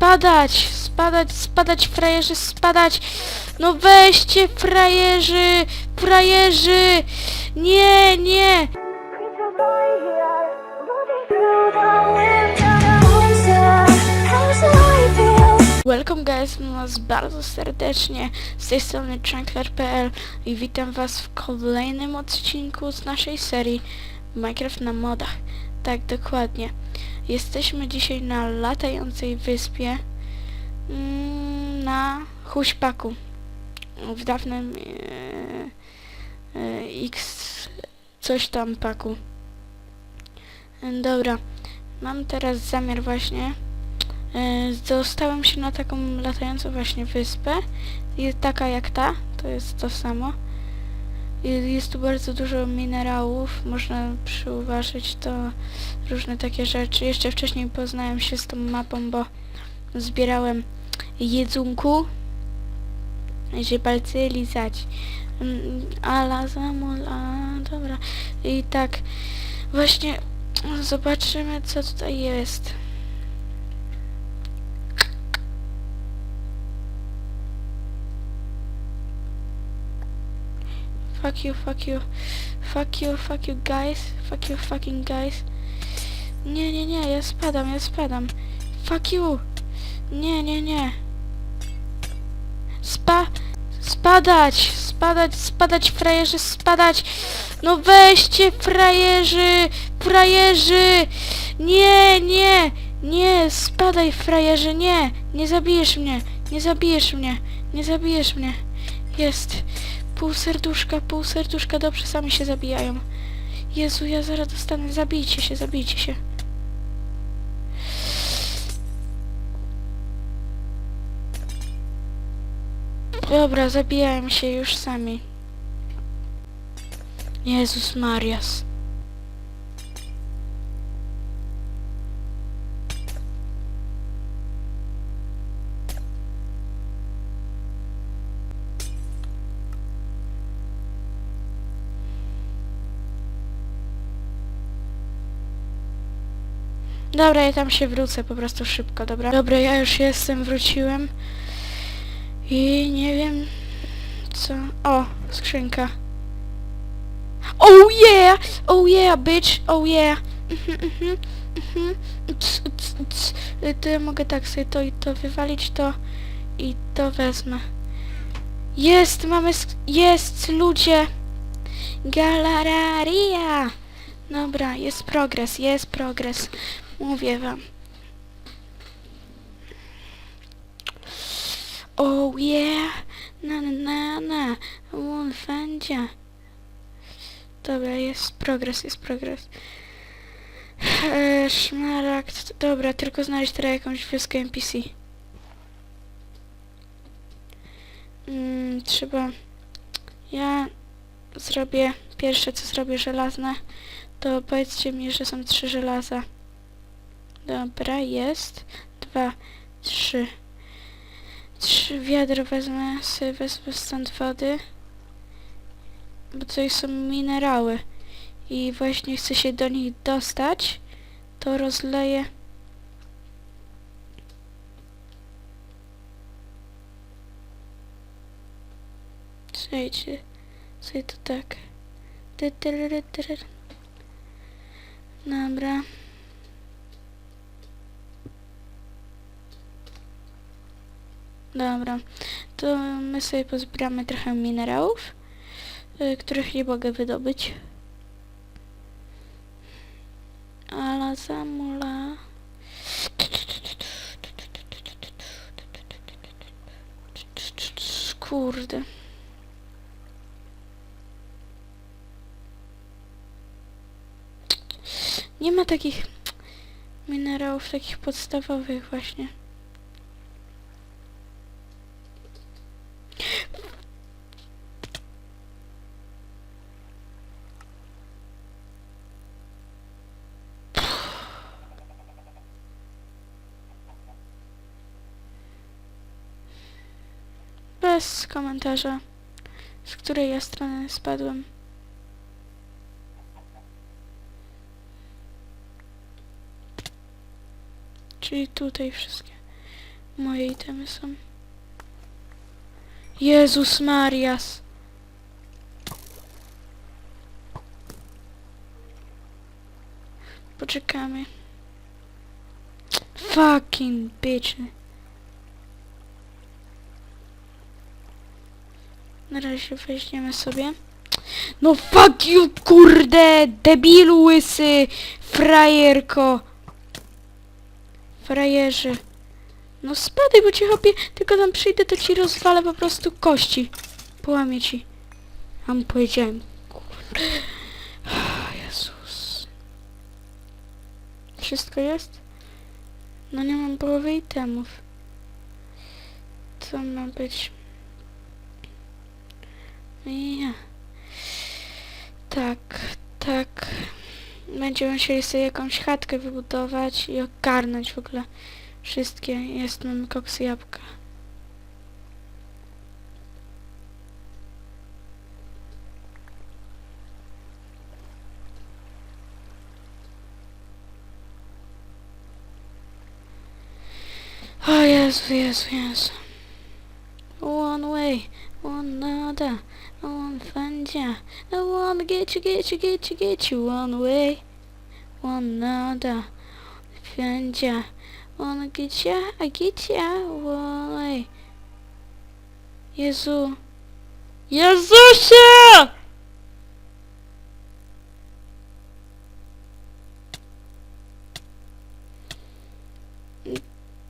Spadać, spadać, spadać, frajerzy, spadać. No weźcie, frajerzy, frajerzy. Nie, nie. Welcome guys, was bardzo serdecznie z tej strony Chunkler.pl i witam was w kolejnym odcinku z naszej serii Minecraft na modach. Tak, dokładnie. Jesteśmy dzisiaj na latającej wyspie mm, na Huśpaku. W dawnym e, e, X coś tam paku. Dobra, mam teraz zamiar właśnie E, Dostałem się na taką latającą właśnie wyspę. Jest taka jak ta, to jest to samo. Jest tu bardzo dużo minerałów, można przyuważyć to różne takie rzeczy. Jeszcze wcześniej poznałem się z tą mapą, bo zbierałem jedzunku, żeby palce lizać. Mm, Ala zamula, dobra. I tak, właśnie zobaczymy co tutaj jest. Fuck you, fuck you. Fuck you, fuck you guys. Fuck you fucking guys. Nie, nie, nie, ja spadam, ja spadam. Fuck you. Nie, nie, nie. Spa... Spadać! Spadać, spadać, frajerzy, spadać! No weźcie, frajerzy! Frajerzy! Nie, nie! Nie, spadaj, frajerzy, nie! Nie zabijesz mnie! Nie zabijesz mnie! Nie zabijesz mnie! Jest! Pół serduszka, pół serduszka, dobrze, sami się zabijają. Jezu, ja zaraz dostanę, zabijcie się, zabijcie się. Dobra, zabijają się już sami. Jezus Marias. Dobra, ja tam się wrócę po prostu szybko, dobra? Dobra, ja już jestem, wróciłem. I nie wiem co... O, skrzynka. Oh yeah! Oh yeah, bitch! Oh yeah! Mhm, mhm, mhm. To ja mogę tak sobie to i to wywalić, to i to wezmę. Jest, mamy... Jest, ludzie! Galararia! Dobra, jest progres, jest progres. Mówię wam. Oh yeah! Na na na na! Wolfendzia! Dobra, jest progres, jest progres. Eee, szmaragd. Dobra, tylko znaleźć teraz jakąś wioskę NPC. Mm, trzeba... Ja zrobię... Pierwsze co zrobię żelazne, to powiedzcie mi, że są trzy żelaza. Dobra, jest. Dwa, trzy. Trzy wiadro wezmę, sobie wezmę stąd wody. Bo tutaj są minerały. I właśnie chcę się do nich dostać. To rozleję. Słuchajcie, sobie to tak. Dobra. Dobra, to my sobie pozbieramy trochę minerałów, y, których nie mogę wydobyć. Ala zamula. Kurde. Nie ma takich minerałów, takich podstawowych właśnie. Bez komentarza, z której ja strony spadłem. Czyli tutaj wszystkie. Moje itemy są. Jezus Marias. Poczekamy. Fucking bitch. Na razie weźmiemy sobie. No fuck you, kurde! Debilu łysy! Frajerko! Frajerzy. No spadaj, bo ci chopie, tylko tam przyjdę, to ci rozwalę po prostu kości. Połamię ci. A mu powiedziałem. Kurde. Jezus. Wszystko jest? No nie mam połowy itemów. Co ma być? Ja. Tak, tak. Będziemy musieli sobie jakąś chatkę wybudować i ogarnąć w ogóle wszystkie. Jest, mamy koksy jabłka. O Jezu, Jezu, Jezu. One one another, one find ya. I wanna get you, get you, get you, get you one way, one another, find ya. Wanna get ya, I get ya one way. Jezu. Jezusie!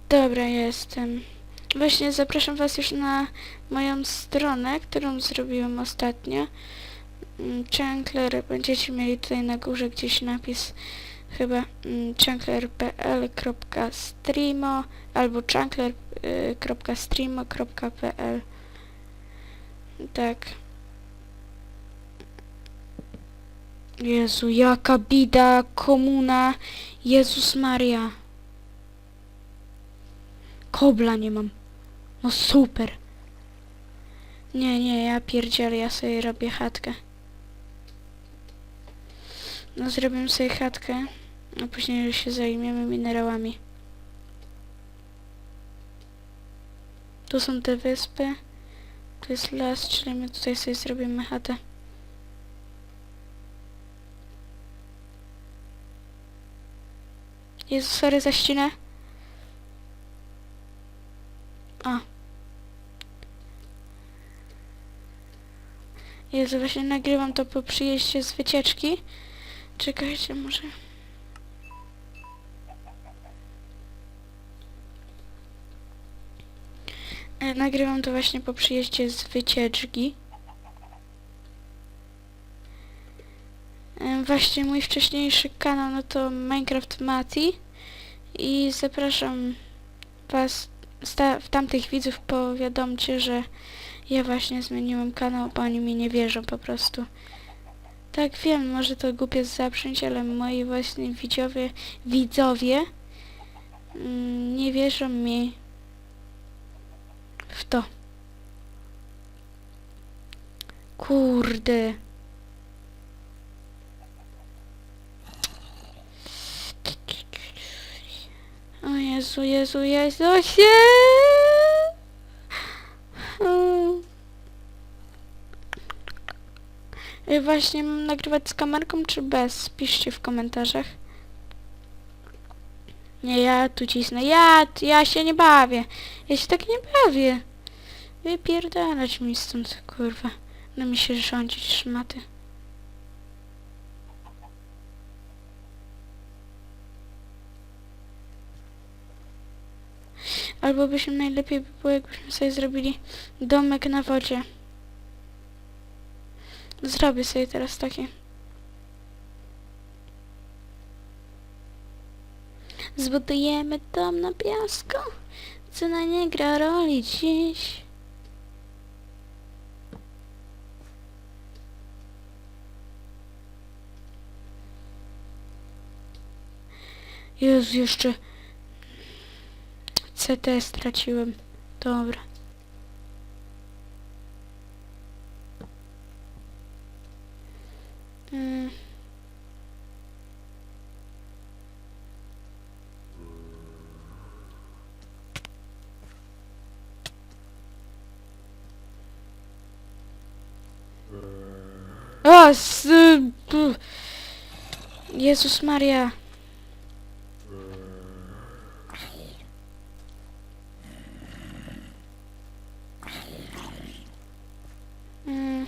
Dobra, jestem. Właśnie zapraszam Was już na moją stronę, którą zrobiłem ostatnio. Mm, Chancler, będziecie mieli tutaj na górze gdzieś napis chyba mm, chancler.pl.streamo albo chancler.streamo.pl Tak. Jezu, jaka bida, komuna, Jezus Maria. Kobla nie mam. No super. Nie, nie, ja pierdzielę, ja sobie robię chatkę. No zrobimy sobie chatkę, a później już się zajmiemy minerałami. Tu są te wyspy. Tu jest las, czyli my tutaj sobie zrobimy chatę. Jezu, sorry za ścinę. A. Jezu, właśnie nagrywam to po przyjeździe z wycieczki. Czekajcie, może... E, Nagrywam to właśnie po przyjeździe z wycieczki. E, Właśnie mój wcześniejszy kanał no to Minecraft Mati i zapraszam was w tamtych widzów powiadomcie, że ja właśnie zmieniłem kanał, bo oni mi nie wierzą po prostu. Tak wiem, może to głupie zabrzmieć, ale moi właśnie widzowie, widzowie mm, nie wierzą mi w to. Kurde. O Jezu, Jezu, Jezusie! Mm. Właśnie mam nagrywać z kamerką czy bez? Piszcie w komentarzach. Nie, ja tu cisnę. Ja, ja się nie bawię. Ja się tak nie bawię. Wypierdalać mi stąd, kurwa. No mi się rządzić szmaty. Albo byśmy najlepiej by było, jakbyśmy sobie zrobili domek na wodzie. Zrobię sobie teraz taki. Zbudujemy dom na piasku. Cena nie gra roli dziś. Jezu, jeszcze CT straciłem. Dobra. Was! y, Jezus Maria. Mm.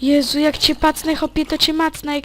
Jezu, jak cię pacnę, chopie, to cię macnę, jak...